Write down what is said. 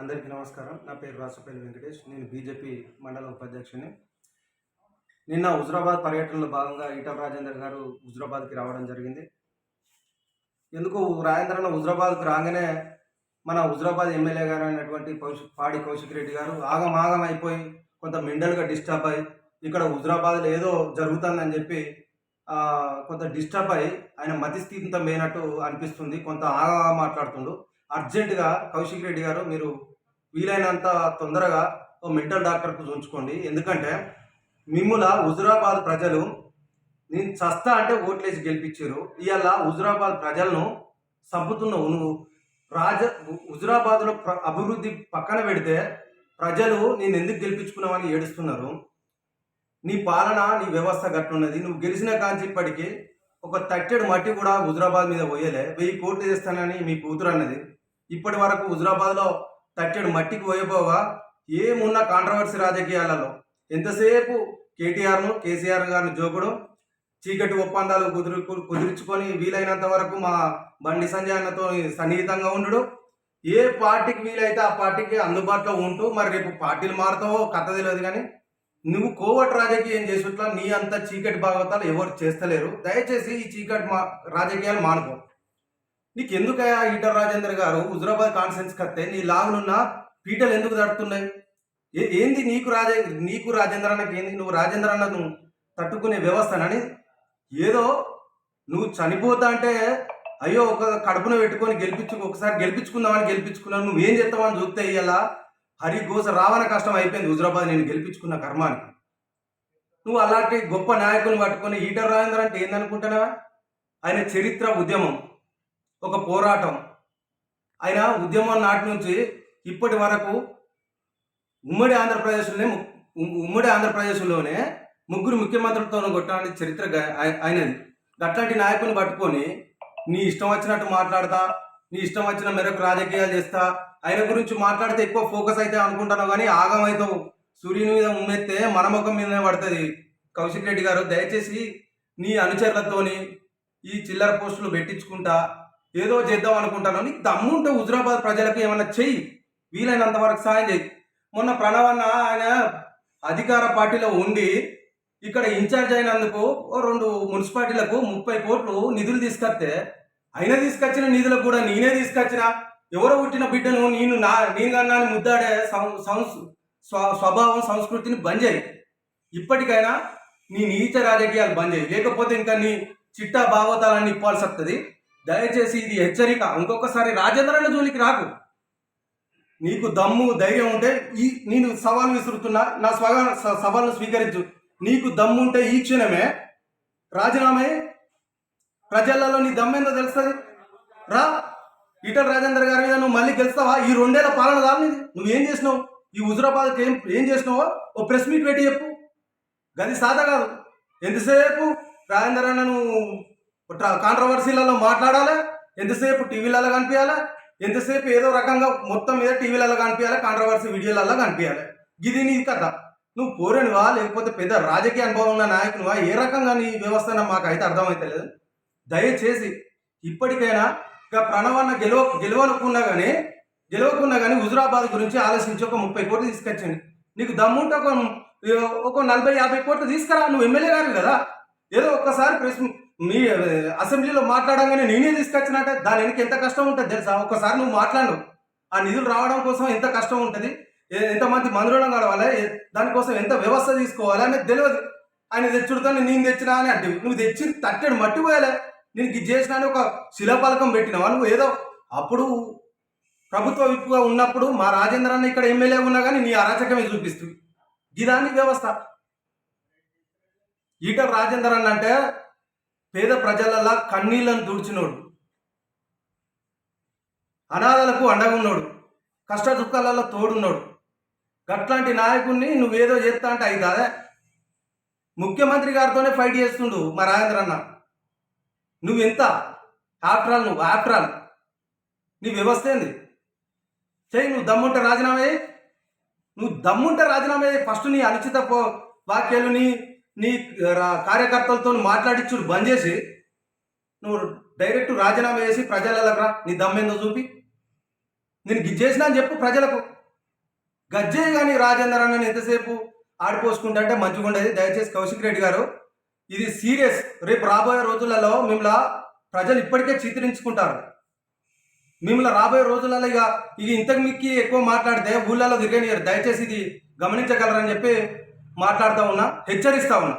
అందరికీ నమస్కారం. నా పేరు రాసుపల్లి వెంకటేష్. నేను బీజేపీ మండల ఉపాధ్యక్షుని. నిన్న హుజరాబాద్ పర్యటనలో భాగంగా ఈటల రాజేందర్ గారు హుజరాబాద్కి రావడం జరిగింది. ఎందుకు రాజేంద్రన్న హుజరాబాద్కి రాగానే మన హుజరాబాద్ ఎమ్మెల్యే గారు అయినటువంటి కౌశిక్ పాడి కౌశిక్ రెడ్డి గారు ఆగం ఆగం అయిపోయి కొంత మెండల్గా డిస్టర్బ్ అయ్యి ఇక్కడ హుజరాబాద్లో ఏదో జరుగుతుందని చెప్పి కొంత డిస్టర్బ్ అయ్యి ఆయన మతిస్థితితో మేనట్టు అనిపిస్తుంది. కొంత ఆగా మాట్లాడుతుండు. అర్జెంటుగా కౌశిక్ రెడ్డి గారు మీరు వీలైనంత తొందరగా ఓ మెంటల్ డాక్టర్కు చూంచుకోండి ఎందుకంటే మిమ్ముల హుజురాబాద్ ప్రజలు నేను చస్తా అంటే ఓట్లేసి గెలిపించారు. ఇవాళ హుజురాబాద్ ప్రజలను చంపుతున్నావు నువ్వు రాజ హుజురాబాద్లో ప్ర అభివృద్ధి పక్కన పెడితే ప్రజలు నేను ఎందుకు గెలిపించుకున్నావని ఏడుస్తున్నారు. నీ పాలన నీ వ్యవస్థ గట్లున్నది. నువ్వు గెలిచిన కాంచి ఇప్పటికీ ఒక తట్టెడు మట్టి కూడా హుజురాబాద్ మీద పోయలే. వెయ్యి కోట్లు చేస్తానని మీ కూతురు అన్నది. ఇప్పటి వరకు హుజురాబాద్లో తట్టెడు మట్టికి పోయిపోవా ఏమున్న కాంట్రవర్సీ రాజకీయాలలో? ఎంతసేపు కేటీఆర్ను కేసీఆర్ గారిని జోకుడు చీకటి ఒప్పందాలు కుదురు కుదుర్చుకొని వీలైనంత వరకు మా బండి సంజయ్ అన్నతో సన్నిహితంగా ఉండడు. ఏ పార్టీకి వీలైతే ఆ పార్టీకి అందుబాటులో ఉంటూ మరి రేపు పార్టీలు మారుతావో కథ తెలియదు కానీ నువ్వు కోవట్ రాజకీయం చేసుట్లా నీ అంత చీకటి భాగవతాలు ఎవరు చేస్తలేరు. దయచేసి ఈ చీకటి మా రాజకీయాలు మానుకో. నీకు ఎందుకయ్యా ఈటర్ రాజేందర్ గారు? హుజరాబాద్ కాన్ఫరెన్స్ కత్తే నీ లాగునున్న పీటలు ఎందుకు తడుతున్నాయి? ఏ ఏంది నీకు రాజే నీకు రాజేంద్ర అన్నకి ఏంది? నువ్వు రాజేంద్ర అన్నను తట్టుకునే వ్యవస్థనని ఏదో నువ్వు చనిపోతా అంటే అయ్యో ఒక కడుపున పెట్టుకొని గెలిపించు ఒకసారి గెలిపించుకుందామని గెలిపించుకున్నాను. నువ్వేం చేస్తావని చూస్తే ఇలా హరి గోస రావణ కష్టం అయిపోయింది హుజరాబాద్ నేను గెలిపించుకున్న కర్మానికి. నువ్వు అలాంటి గొప్ప నాయకుని పట్టుకొని ఈటర్ రాజేంద్ర అంటే ఏందనుకుంటున్నావా? ఆయన చరిత్ర ఉద్యమం. ఒక పోరాటం. ఆయన ఉద్యమం నాటి నుంచి ఇప్పటి వరకు ఉమ్మడి ఆంధ్రప్రదేశ్లోనే ఉమ్మడి ఆంధ్రప్రదేశ్లోనే ముగ్గురు ముఖ్యమంత్రులతో కొట్టాలని చరిత్ర అయినది. ఆయనది అట్లాంటి నాయకుని పట్టుకొని నీ ఇష్టం వచ్చినట్టు మాట్లాడతా నీ ఇష్టం వచ్చిన మేరకు రాజకీయాలు చేస్తా ఆయన గురించి మాట్లాడితే ఎక్కువ ఫోకస్ అయితే అనుకుంటాను కానీ ఆగం అవుతావు సూర్యుని మీద ఉమ్మెత్తే మన ముఖం మీదనే పడుతుంది. కౌశిక్ రెడ్డి గారు దయచేసి నీ అనుచరులతోని ఈ చిల్లర పోస్టులు పెట్టించుకుంటా ఏదో చేద్దాం అనుకుంటాను. నీకు దమ్ముంటే హుజరాబాద్ ప్రజలకు ఏమైనా చెయ్యి. వీలైనంత వరకు సాయం చేయి. మొన్న ప్రణవన్న ఆయన అధికార పార్టీలో ఉండి ఇక్కడ ఇన్ఛార్జ్ అయినందుకు ఓ రెండు మున్సిపాలిటీలకు ముప్పై కోట్లు నిధులు తీసుకొస్తే ఆయన తీసుకొచ్చిన నిధులకు కూడా నేనే తీసుకొచ్చిన. ఎవరో పుట్టిన బిడ్డను నేను నా నేను కన్నా ముద్దాడే సంస్ స్వభావం సంస్కృతిని బంద్ చేయి. ఇప్పటికైనా నీ నీచ రాజకీయాలు బంద్ చేయి. లేకపోతే ఇంకా నీ చిట్టా భాగవతాలన్నీ ఇప్పాల్సి వస్తుంది. దయచేసి ఇది హెచ్చరిక. ఇంకొకసారి రాజేంద్రన్న జోలికి రాకు. నీకు దమ్ము ధైర్యం ఉంటే ఈ నేను సవాల్ విసురుతున్నా నా స్వగా స- సవాల్ను స్వీకరించు. నీకు దమ్ము ఉంటే ఈ క్షణమే రాజీనామే ప్రజలలో నీ దమ్మేందో తెలుస్తుంది? రా. ఈటల రాజేంద్ర గారి మీద నువ్వు మళ్ళీ గెలుస్తావా? ఈ రెండేళ్ళ పాలన దాని నువ్వేం చేసినావు? ఈ హుజురాబాద్కి ఏం ఏం చేసినావో? ఓ ప్రెస్ మీట్ పెట్టి చెప్పు. గది సాధ కాదు. ఎంతసేపు రాజేంద్ర అన్నను కాంట్రవర్సీలలో మాట్లాడాలి? ఎంతసేపు టీవీలలో కనిపించాలి? ఎంతసేపు ఏదో రకంగా మొత్తం మీద టీవీలలో కనిపించాలి? కాంట్రవర్సీ వీడియోలలో కనిపించాలి? ఇది నీ కథ. నువ్వు పోరేనువా? లేకపోతే పెద్ద రాజకీయ అనుభవం ఉన్న నాయకునివా? ఏ రకంగా నీ వ్యవస్థన మాకు అయితే అర్థమైతలేదు. దయచేసి ఇప్పటికైనా ఇక ప్రణవన్న గెలవ గెలవనుకున్నా కానీ గెలవకున్నా కానీ హుజురాబాద్ గురించి ఆలోచించి ఒక ముప్పై కోట్లు తీసుకొచ్చండి నీకు దమ్ముంటే ఒక ఒక నలభై యాభై కోట్లు తీసుకురా. నువ్వు ఎమ్మెల్యే గారు కదా. ఏదో ఒక్కసారి ప్రెస్ మీ అసెంబ్లీలో మాట్లాడంగానే నేనే తీసుకొచ్చినట్టే దాని వెనక ఎంత కష్టం ఉంటుంది తెలుసా? ఒక్కసారి నువ్వు మాట్లాడు. ఆ నిధులు రావడం కోసం ఎంత కష్టం ఉంటుంది? ఎంతమంది మందులను కలవాలి దానికోసం ఎంత వ్యవస్థ తీసుకోవాలి అనేది తెలియదు. ఆయన తెచ్చుడుతో నేను తెచ్చినా అని అంటే నువ్వు తెచ్చి తట్టెడు మట్టి పోయాలే. నేను ఇది చేసిన అని ఒక శిలాపలకం పెట్టినావా? నువ్వు ఏదో అప్పుడు ప్రభుత్వ విప్పుగా ఉన్నప్పుడు మా రాజేంద్ర అన్న ఇక్కడ ఎమ్మెల్యే ఉన్నా కానీ నీ అరాచకమే చూపిస్తుంది. ఇదాని వ్యవస్థ. ఈటర్ రాజేంద్ర అన్న అంటే పేద ప్రజలలా కన్నీళ్ళను దూడ్చినోడు. అనాథలకు అండగున్నాడు. కష్ట దుఃఖాలలో తోడున్నాడు. గట్లాంటి నాయకుడిని నువ్వేదో చేస్తా అంటే అయితాదే ముఖ్యమంత్రి గారితోనే ఫైట్ చేస్తుండు మా రాజేంద్ర అన్న. నువ్వెంత? ఆఫ్టర్ ఆల్ నువ్వు ఆఫ్టర్ ఆల్. నీ వ్యవస్థ ఏంది? చెయ్యి నువ్వు దమ్ముంటే రాజీనామా చేయి. నువ్వు దమ్ముంటే రాజీనామా చేయి. ఫస్ట్ నీ అనుచిత పో- వాక్యాలు నీ నీ రా- కార్యకర్తలతో మాట్లాడించుడు బంద్ చేసి. నువ్వు డైరెక్ట్ రాజీనామా చేసి ప్రజలకు రా నీ దమ్మేందో చూపి. నేను గిజ్జేసిన అని చెప్పు ప్రజలకు. గజ్జే కానీ రాజేందర్ అన్న ఎంతసేపు ఆడిపోసుకుంటే అంటే మంచిగా ఉండేది. దయచేసి కౌశిక్ రెడ్డి గారు ఇది సీరియస్. రేపు రాబోయే రోజులలో మిమ్మల్ని ప్రజలు ఇప్పటికే చిత్రించుకుంటారు. మిమ్మల్ని రాబోయే రోజులలో ఇక ఇక ఇంతకు మిక్కి ఎక్కువ మాట్లాడితే ఊళ్ళలో తిరగనియరు దయచేసి ఇది గమనించగలరని చెప్పి మాట్లాడుతూ ఉన్నా హెచ్చరిస్తూ ఉన్నా.